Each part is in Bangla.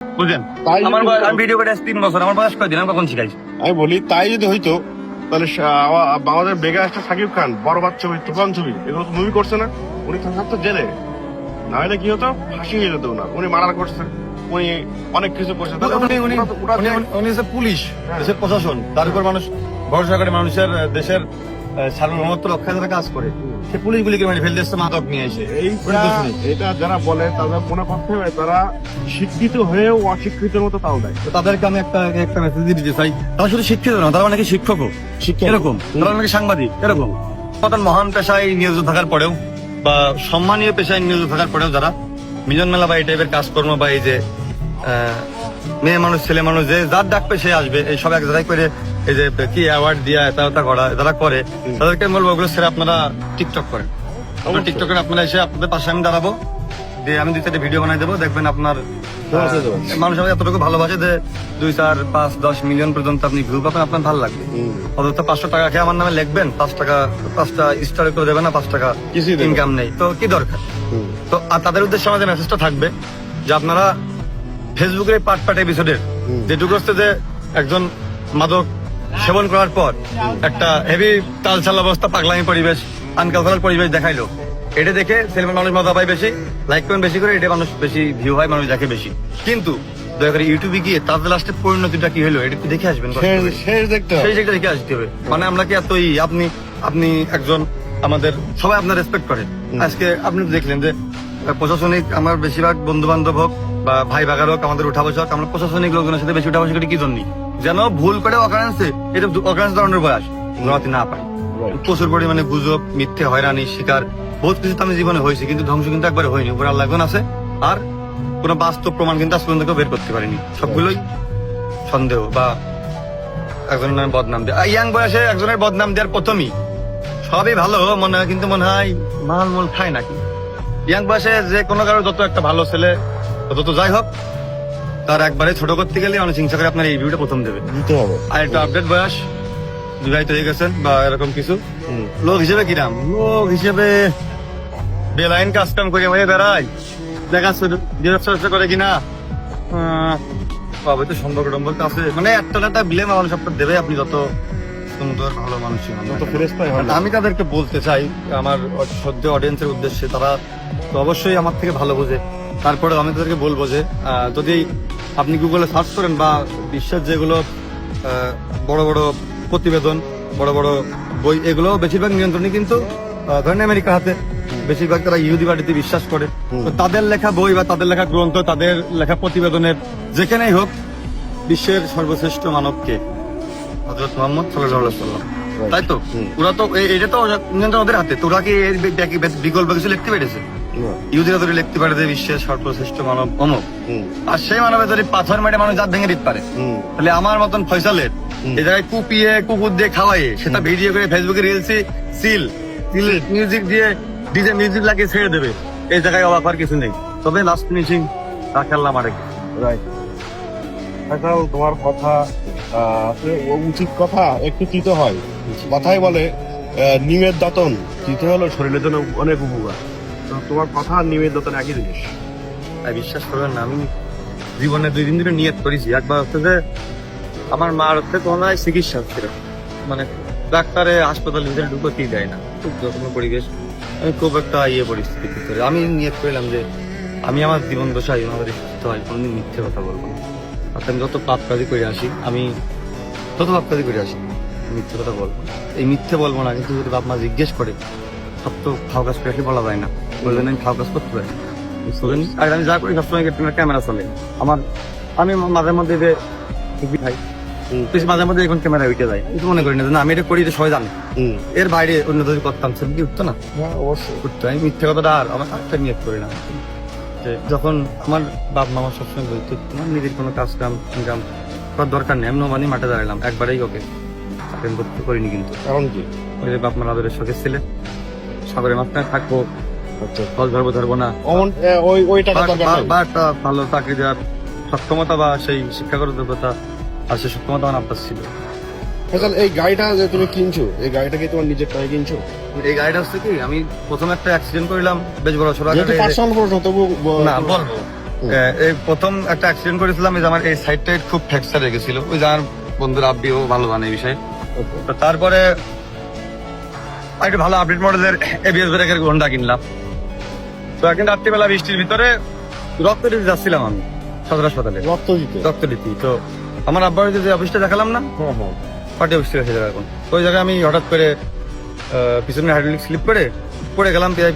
বুঝলেন? আমার যদি বয়স হতো- আমি ভিডিও করে তিন বছর আমার বয়স কয়দিন? আমি কখন শিখাইছি? আমি বলি তাই যদি হইতো তাহলে আমাদের বেগে আসছে সাকিব খান বরবাদ ছবি তুফান ছবি এগুলো তো মুভি করছে না। উনি তো থাকতো জেলে। না হলে কি হতো? ফাঁসি হয়ে যেত না উনি মারার করছে। উনি অনেক কিছু করছে। উনি পুলিশ। দেশের প্রশাসন। তার উপর মানুষ ভরসা করে মানুষের দেশের সার্বভৌমত্ব রক্ষায় যারা কাজ করে সে পুলিশগুলিকে মেরে ফেলতে এসছে মাদক নিয়ে এসে। এটা যারা বলে তাদের মনে করতে হবে তারা শিক্ষিত হয়েও অশিক্ষিতের মতো তাও দেয়। তো তাদেরকে আমি একটা একটা মেসেজ দিতে চাই। তারা শুধু শিক্ষিত না তারা অনেকে শিক্ষকও। এরকম। তারা অনেকে সাংবাদিক এরকম। মহান পেশায় নিয়োজিত থাকার পরেও বা সম্মানীয় পেশায় নিয়োজিত থাকার পরেও যারা মিলন মেলা বা এই টাইপের কাজকর্ম বা এই যে মেয়ে মানুষ ছেলে মানুষ যে যার ডাকবে সে আসবে এই সব এক জায়গায় করে এই যে কি অ্যাওয়ার্ড দিয়া এটা ওটা করা যারা করে। তাদেরকে আমি বলব ওগুলো ছেড়ে আপনারা টিকটক করেন। টিকটকে আপনারা এসে আপনাদের পাশে আমি দাঁড়াবো। দিয়ে আমি দুই চারটে ভিডিও বানাই দেবো দেখবেন আপনার মানুষ আমাকে এতটুকু ভালোবাসে যে দুই চার পাঁচ দশ মিলিয়ন পর্যন্ত আপনি ভিউ পাবেন আপনার ভালো লাগবে। অন্তত পাঁচশো টাকা খেয়ে আমার নামে লিখবেন পাঁচ টাকা পাঁচটা স্টার করে দেবেন না পাঁচ টাকা ইনকাম নেই। তো কি দরকার? তো আর তাদের উদ্দেশ্যে আমাদের মেসেজটা থাকবে যে আপনারা ফেসবুকের এই পার্ট পার্ট এপিসোডের যেটুকু হচ্ছে যে একজন মাদক সেবন করার পর একটা হেভি তালচাল অবস্থা পাগলামি পরিবেশ আনকালচারাল পরিবেশ দেখাইলো। এটা দেখে ছেলে মানুষ মজা পায় বেশি লাইক করেন বেশি করে এটা মানুষ বেশি ভিউ হয় মানুষ দেখে বেশি। কিন্তু দয়া করে ইউটিউবে গিয়ে তাদের লাস্টে পরিণতিটা কি হলো এটা একটু দেখে আসবেন শেষ- দেখতে সেই জায়গা দেখে আসতে হবে। মানে আমরা কি এত ই, আপনি আপনি একজন আমাদের সবাই আপনার রেসপেক্ট করে। আজকে আপনি দেখলেন যে প্রশাসনিক আমার বেশিরভাগ বন্ধু বান্ধব হোক বা ভাই ভাগার হোক আমাদের উঠা বসা হোক আমরা প্রশাসনিক লোকজনের সাথে বেশি উঠা বসা করি কি জন্য যেন ভুল করে অকারেন্সে এটা অকারেন্স ধরনের বয়স। ঘোরাতে না পারি। প্রচুর পরিমাণে গুজব মিথ্যে হয়রানি শিকার বহুত কিছু তো আমি জীবনে হয়েছি কিন্তু ধ্বংস কিন্তু একবার হয়নি। উপরে আল্লাহ আছে। আর কোন বাস্তব প্রমাণ কিন্তু আজ পর্যন্ত কেউ বের করতে পারিনি। সবগুলোই সন্দেহ বা একজনের নামে বদনাম দেয়। ইয়াং বয়সে একজনের বদনাম দেওয়ার প্রথমই সবই ভালো মনে হয় কিন্তু মনে হয় মাল মূল খায় নাকি? ইয়াং বয়সে যে কোনো কারও যত একটা ভালো ছেলে তত যাই হোক তার একবারে ছোট করতে গেলে অনেক হিংসা করে আপনার এই ভিডিওটা প্রথম দেবে। দিতে হবে। আর একটু আপডেট বয়স বিবাহিত হয়ে গেছেন বা এরকম কিছু। লোক হিসেবে কিরাম লোক হিসেবে বেলাইন কাজ কাম করে হয়ে বেড়াই দেখা ব্যবসা করে কিনা? বাবা তো সম্পর্ক টম্পর্ক আছে। মানে একটা একটা ব্লেম আমার সবটা দেবে আপনি যত সুন্দর ভালো মানুষ। আমি তাদেরকে বলতে চাই আমার সদ্য অডিয়েন্সের উদ্দেশ্যে তারা তো অবশ্যই আমার থেকে ভালো বোঝে। তারপরে আমি তাদেরকে বলব যে যদি আপনি গুগলে সার্চ করেন বা বিশ্বের যেগুলো বড় বড় প্রতিবেদন বড় বড় বই এগুলো বেশিরভাগ নিয়ন্ত্রণই কিন্তু ধরেন আমেরিকার হাতে। বেশিরভাগ তারা ইহুদি বাড়িতে বিশ্বাস করে। তো তাদের লেখা বই বা তাদের লেখা গ্রন্থ তাদের লেখা প্রতিবেদনের যেখানেই হোক বিশ্বের সর্বশ্রেষ্ঠ মানবকে। হজরত মোহাম্মদ সাল্লাম তাই তো? ওরা তো এটা তো নিয়ন্ত্রণ ওদের হাতে। কি বি- ব্যাকি- ব্যাকি- বিকল্প কিছু লিখতে পেরেছে। ইহুদিরা ধরে লিখতে পারে যে বিশ্বের সর্বশ্রেষ্ঠ মানব অমুক। আর সেই মানবে যদি পাথর মেটে মানুষ জাত ভেঙে দিতে পারে তাহলে আমার মতন ফয়সালের এই জায়গায় কুপিয়ে কুকুর দিয়ে খাওয়াইয়ে সেটা ভিডিও করে ফেসবুকে রিলসি সিল মিউজিক দিয়ে ডিজে মিউজিক লাগিয়ে ছেড়ে দেবে। এই জায়গায় অবাক হওয়ার কিছু নেই। তবে লাস্ট ফিনিশিং রাখাল্লাম আরেক। রাইট তোমার কথা উচিত কথা একটু তিতে হয়। কথাই বলে নিমের দাতন। তিতে হলো শরীরের জন্য অনেক উপকার। তোমার কথা আর নিমের দাতন একই জিনিস। তাই বিশ্বাস করবেন না, আমি জীবনে দুই দিন ধরে নিয়ত করেছি। একবার হচ্ছে যে আমার মার হচ্ছে কোনো চিকিৎসা হচ্ছিল। মানে ডাক্তারে হাসপাতালের ভিতরে ঢুকতেই দেয় না। খুব যত্ন পরিবেশ। আমি খুব একটা ইয়ে পরিস্থিতি ভিতরে। আমি নিয়ত করলাম যে আমি আমার জীবন দশায় আমাদের সুস্থ হয় কোনোদিন মিথ্যে কথা বলব না। অর্থাৎ আমি যত পাপ কাজই করে আসি, আমি তত পাপ কাজই করে আসি, মিথ্যে কথা বলব এই মিথ্যে বলব না, কিন্তু যদি বাপ মা জিজ্ঞেস করে সব তো খাওয়া কাজ করে বলা যায় না। বললেন আমি খাওয়া কাজ করতে পারি। আর আমি যা করি সবসময় ক্যামেরা চলে। আমার আমি মাঝে মধ্যে যে টিভি খাই মাঝে মধ্যে এখন ক্যামেরা উঠে যায়। কিন্তু মনে করি না আমি এটা করি এটা সবাই জানে। এর বাইরে অন্য যদি করতাম সে কি উঠতো না? হ্যাঁ অবশ্যই। উঠতো। আমি মিথ্যে কথাটা আর আমার একটা নিয়ত করি না। যখন আমার বাপ মা আমার সবসময় বলতো তোমার নিজের কোনো কাজ কাম ইনকাম করার দরকার নেই। আমি নমানি মাঠে দাঁড়ালাম একবারেই ওকে চাকরি করতে করিনি কিন্তু। কারণ কি? ওই যে বাপ মার শখের ছেলে। সাগরের মাঝখানে থাকব। ফল ধরবো ধরবো না। ওই ওই টাকা বা- একটা ভালো চাকরি দেওয়ার সক্ষমতা বা সেই শিক্ষাগত যোগ্যতা আর সেই সক্ষমতা আমার ছিল। এই গাড়িটা যে তুমি কিনছো এই গাড়িটা কি তোমার নিজের কিনছো? এই গাড়িটা হচ্ছে কি আমি প্রথমে একটা অ্যাক্সিডেন্ট করলাম বেশ বড় পার্সোনাল প্রশ্ন তবু না বলব এই প্রথম একটা অ্যাক্সিডেন্ট করেছিলাম এই যে আমার এই সাইডটা খুব ফ্র্যাকচার হয়ে গেছিল। ওই যে আমার বন্ধুর আব্বিও ভালো জানে এই বিষয়ে। তারপরে একটা ভালো আপডেট মডেলের এবিএস ব্রেকের ঘণ্টা কিনলাম। তো একদিন রাত্রিবেলা বৃষ্টির ভিতরে রক্ত দিতে যাচ্ছিলাম আমি সদর হাসপাতালে। রক্ত দিতে? রক্ত দিতে তো আমার আব্বার যে অফিসটা দেখালাম না? হ্যাঁ হ্যাঁ। পার্টি অফিস থেকে জায়গা এখন ওই জায়গায় আমি হঠাৎ করে পিছনে হাইড্রোলিক স্লিপ করে পড়ে গেলাম প্রায়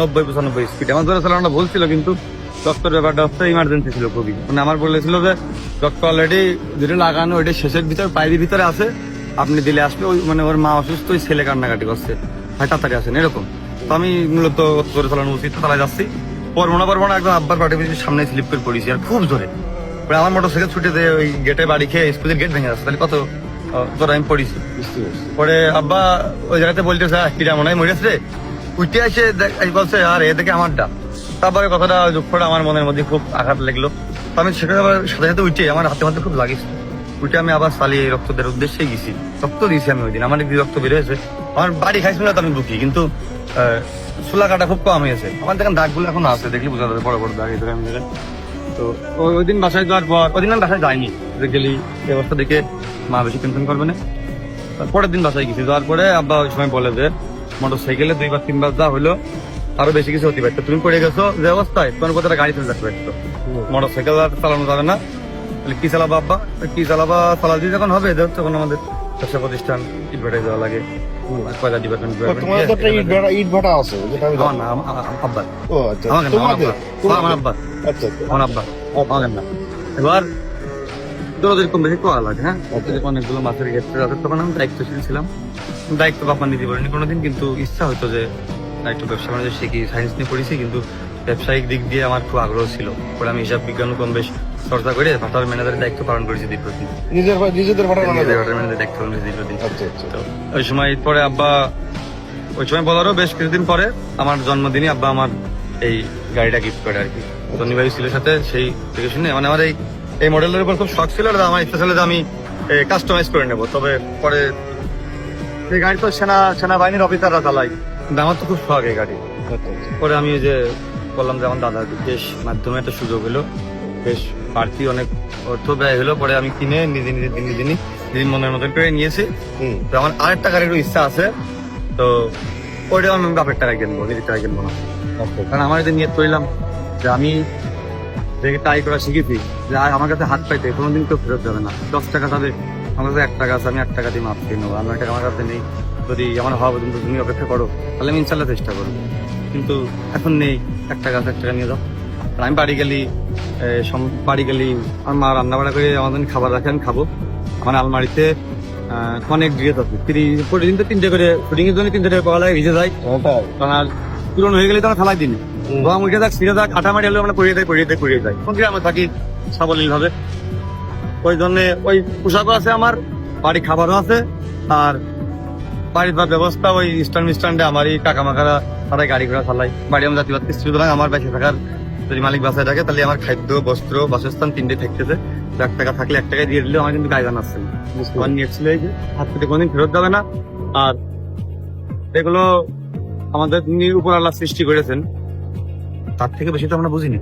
নব্বই পঁচানব্বই স্পিড আমার ধরে চালানোটা ভুল ছিল কিন্তু ডক্টর ব্যাপারটা হচ্ছে ইমার্জেন্সি ছিল খুবই। মানে আমার বলেছিল যে ডক্টর অলরেডি যেটা লাগানো ওইটা শেষের ভিতরে পায়ের ভিতরে আছে। আপনি দিলে আসবে ওই মানে ওর মা অসুস্থ ওই ছেলে কান্নাকাটি করছে। ভাই তাড়াতাড়ি আসেন এরকম। তো আমি মূলত করে চালানো উচিত তারা যাচ্ছি। পরবো না পারব না একদম আব্বার পার্টি অফিসের সামনে স্লিপ করে পড়েছি আর খুব জোরে। পরে আমার মোটর সাইকেল ছুটে দিয়ে ওই গেটে বাড়ি খেয়ে স্কুলের গেট ভেঙে যাচ্ছে তাহলে কত তোর আমি পড়েছি। পরে আব্বা ওই জায়গাতে বলতেছে "আহ, কিরা মনে হয় মরেছে রে? উঠে আসে দেখ- বলছে আর এ দেখে আমারটা। তারপরে কথাটা করে আমার মনের মধ্যে খুব আঘাত লাগল। তো আমি সেখানে আবার সাথে সাথে উঠে আমার হাতে হাতে খুব লাগিস উঠে আমি আবার চালিয়ে রক্ত দেওয়ার উদ্দেশ্যে গেছি। রক্ত দিয়েছি আমি ওই দিন আমার রক্ত বের হয়েছে। আমার বাড়ি খাইছিল তো আমি বুকি কিন্তু চুলা কাটা খুব কম হয়েছে। আমার দেখেন দাগগুলো এখন আছে, দেখলে বোঝা যাবে, বড় বড় দাগ এই দেখেন। তো ওই- দিন বাসায় যাওয়ার পর, ওই দিন আমি বাসায় যাইনি। যে গেলি, এই অবস্থা দেখে মা বেশি টেনশন করবে না। পরের দিন বাসায় গেছি। যাওয়ার পরে আব্বা ওই সময় বলে যে মোটর সাইকেলে দুইবার তিনবার যা হলো আরও বেশি কিছু হতে পারতো। তুমি পড়ে গেছো যে অবস্থায়, তোমার কোথাও গাড়ি চলে যাচ্ছে পারতো। মোটর সাইকেল আর চালানো যাবে না। তাহলে কি চালাবা আব্বা? কি চালাবা? চালাতে যখন হবে তখন আমাদের ব্যবসা প্রতিষ্ঠান ইটভাটায় যাওয়া লাগে কয়লা ডিপার্টমেন্ট তোমার তো একটা ইট ভাটা ইট ভাটা আছে যেটা আমি জানি। না আম- আম- আব্বা ও আচ্ছা। আমার তোমাদের আব্বা আমার আব্বা আচ্ছা আচ্ছা। আমার আব্বা আমাকে না এবার কম বেশি করা লাগে হ্যাঁ? অনেকগুলো মাছের ক্ষেত্রে আছে তখন আমি দায়িত্বশীল ছিলাম। দায়িত্ব বাপমা নিতে পারিনি কোনোদিন কিন্তু ইচ্ছা হতো যে একটু ব্যবসা বাণিজ্য শিখি সায়েন্স নিয়ে পড়েছি কিন্তু ব্যবসায়িক দিক দিয়ে আমার খুব আগ্রহ ছিল। পরে আমি হিসাব বিজ্ঞান কম বেশ চর্চা করে ভাটার ম্যানেজারের দায়িত্ব পালন করেছি দীর্ঘদিন নিজের নিজেদের ভাটার ম্যানেজারের দায়িত্ব পালন করেছি দীর্ঘদিন আচ্ছা আচ্ছা তো ওই সময় পরে আব্বা ওই সময় বলারও বেশ কিছুদিন পরে আমার জন্মদিনে আব্বা আমার এই গাড়িটা গিফট করে আর কি। ভাই ছিল সাথে সেই থেকে শুনে মানে আমার এই এই মডেলের উপর খুব শখ ছিল আর আমার ইচ্ছা ছিল যে আমি কাস্টমাইজ করে নেব। তবে পরে এই গাড়ি তো সেনা সেনাবাহিনীর অফিসাররা চালাই আমার তো খুব শখ এই গাড়ি। আচ্ছা আচ্ছা। পরে আমি ওই যে বললাম যে আমার দাদার বেশ মাধ্যমে একটা সুযোগ হলো। বেশ বাড়তি অনেক অর্থ ব্যয় হলো পরে আমি কিনে নিজে নিজে দিনে দিনই দিন মনের মতন করে নিয়েছি। হুম। তো আমার আরেকটা গাড়ির ইচ্ছা আছে তো ওইটা আমি বাপের টাকা কিনবো নিজের টাকা কিনবো না। আচ্ছা। কারণ আমার এটা নিয়ে করলাম যে আমি দেখে ট্রাই করা শিখেছি যে আর আমার কাছে হাত পাইতে কোনোদিন কেউ ফেরত যাবে না। দশ টাকা তাহলে আমার কাছে এক টাকা আছে আমি এক টাকা দিয়ে মাপ দিয়ে নেব আমার টাকা আমার কাছে নেই। যদি আমার হওয়া পর্যন্ত তুমি অপেক্ষা করো তাহলে আমি ইনশাল্লাহ চেষ্টা করব। কিন্তু এখন নেই এক টাকা এক টাকা নিয়ে যাও। আর আমি বাড়ি গেলি বাড়ি গেলি আমার মা রান্না বাড়া করে আমাদের খাবার রাখে আমি খাব। আমার আলমারিতে অনেক ড্রেস আছে। প্রতিদিন তো তিনটে করে শুটিং এর জন্য তিনটে করে পাওয়া লাগে ভিজে যায় কারণ আর পুরনো হয়ে গেলে তো ফেলাই দিন। গম উঠে থাক সিরে থাক আটা মারি হলে আমরা পড়িয়ে দেয় পড়িয়ে দেয় পড়িয়ে যায় কোন আমরা থাকি সাবলীল ভাবে ওই জন্য ওই পোশাকও আছে আমার বাড়ি খাবারও আছে আর বাড়ির বা ব্যবস্থা ওই স্ট্যান্ড স্ট্যান্ডে আমারই কাকা মাকারা তারাই গাড়ি ঘোড়া চালাই বাড়ি আমার জাতীয় সুতরাং আমার বেঁচে থাকার যদি মালিক বাসায় থাকে তাহলে আমার খাদ্য বস্ত্র বাসস্থান তিনটে থাকতেছে। এক টাকা থাকলে এক টাকা দিয়ে দিলে আমার কিন্তু গায়ে জানাচ্ছে না। আমার নিয়ে ছিল এই যে হাত থেকে কোনদিন ফেরত যাবে না। আর এগুলো আমাদের উপর আল্লাহ সৃষ্টি করেছেন। তার থেকে বেশি তো আমরা বুঝিনি।